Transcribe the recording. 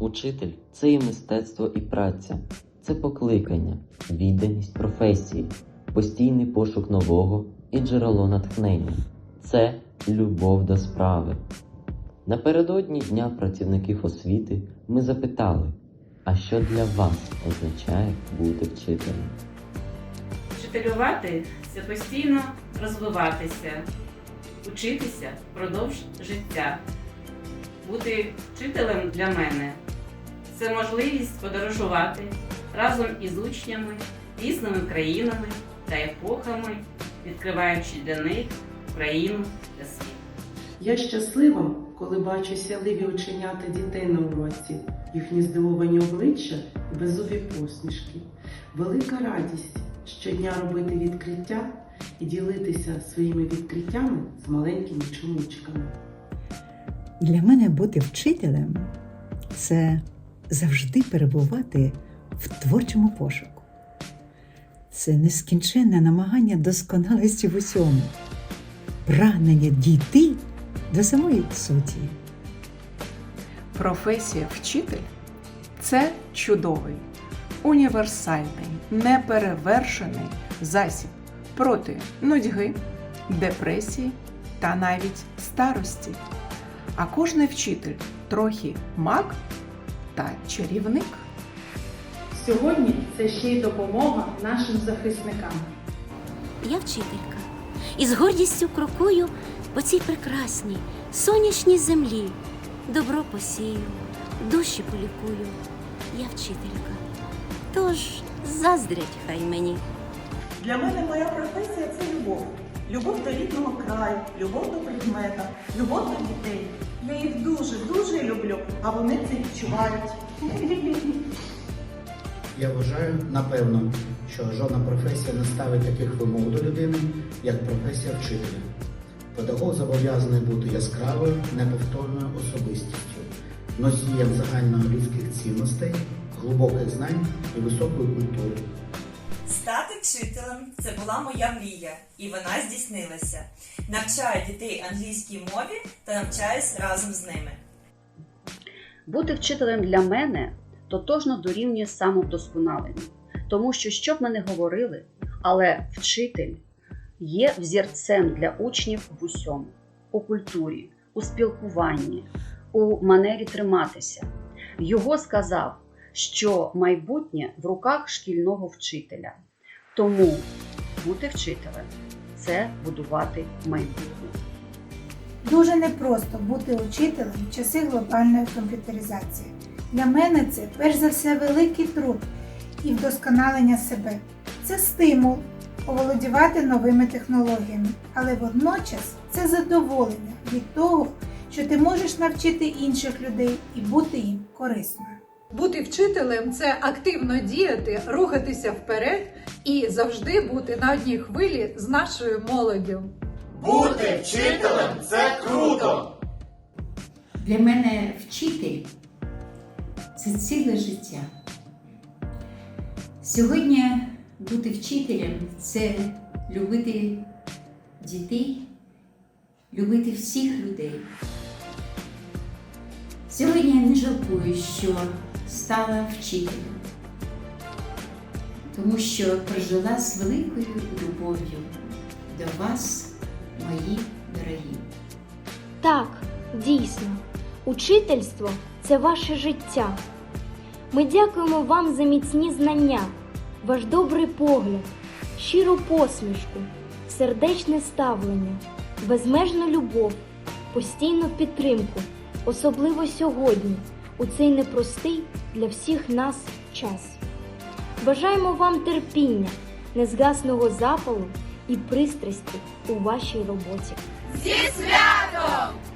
вчитель це і мистецтво, і праця, це покликання, відданість професії, постійний пошук нового і джерело натхнення. Це любов до справи. Напередодні Дня працівників освіти ми запитали, а що для вас означає бути вчителем? Вчителювати це постійно розвиватися, учитися впродовж життя. Бути вчителем для мене це можливість подорожувати разом із учнями, різними країнами та епохами, відкриваючи для них Україну та світ. Я щаслива, коли бачу сяливі оченята дітей на уроці, їхні здивовані обличчя і беззубі посмішки. Велика радість щодня робити відкриття і ділитися своїми відкриттями з маленькими чомучками. Для мене бути вчителем це завжди перебувати в творчому пошуку. Це нескінченне намагання досконалості в усьому, прагнення дійти до самої суті. Професія вчитель це чудовий, універсальний, неперевершений засіб проти нудьги, депресії та навіть старості. А кожний вчитель трохи маг та чарівник. Сьогодні це ще й допомога нашим захисникам. Я вчителька і з гордістю крокую по цій прекрасній сонячній землі. Добро посію, душі полікую. Я вчителька. Тож заздрять хай мені. Для мене моя професія це любов. Любов до рідного краю, любов до предмета, любов до дітей. Я їх дуже, дуже люблю, а вони це відчувають. Я вважаю, напевно, що жодна професія не ставить таких вимог до людини, як професія вчителя. Педагог зобов'язаний бути яскравою, неповторною особистістю, носієм загальнолюдських цінностей, глибоких знань і високої культури. Стати вчителем це була моя мрія, і вона здійснилася. Навчаю дітей англійській мові та навчаюсь разом з ними. Бути вчителем для мене тотожно дорівнює самовдосконаленню, тому що, що б ми не говорили, але вчитель є взірцем для учнів в усьому, у культурі, у спілкуванні, у манері триматися. Його сказав, що майбутнє в руках шкільного вчителя. Тому бути вчителем це будувати майбутнє. Дуже непросто бути учителем в часи глобальної комп'ютеризації. Для мене це перш за все великий труд і вдосконалення себе. Це стимул оволодівати новими технологіями, але водночас це задоволення від того, що ти можеш навчити інших людей і бути їм корисною. Бути вчителем це активно діяти, рухатися вперед і завжди бути на одній хвилі з нашою молоддю. Бути вчителем це круто! Для мене вчитель це ціле життя. Сьогодні бути вчителем це любити дітей, любити всіх людей. Сьогодні я не жалкую, що стала вчителем, тому що прожила з великою любов'ю до вас, мої дорогі. Так, дійсно, учительство це ваше життя. Ми дякуємо вам за міцні знання, ваш добрий погляд, щиру посмішку, сердечне ставлення, безмежну любов, постійну підтримку, особливо сьогодні, у цей непростий для всіх нас час. Бажаємо вам терпіння, незгасного запалу і пристрасті у вашій роботі. Зі святом!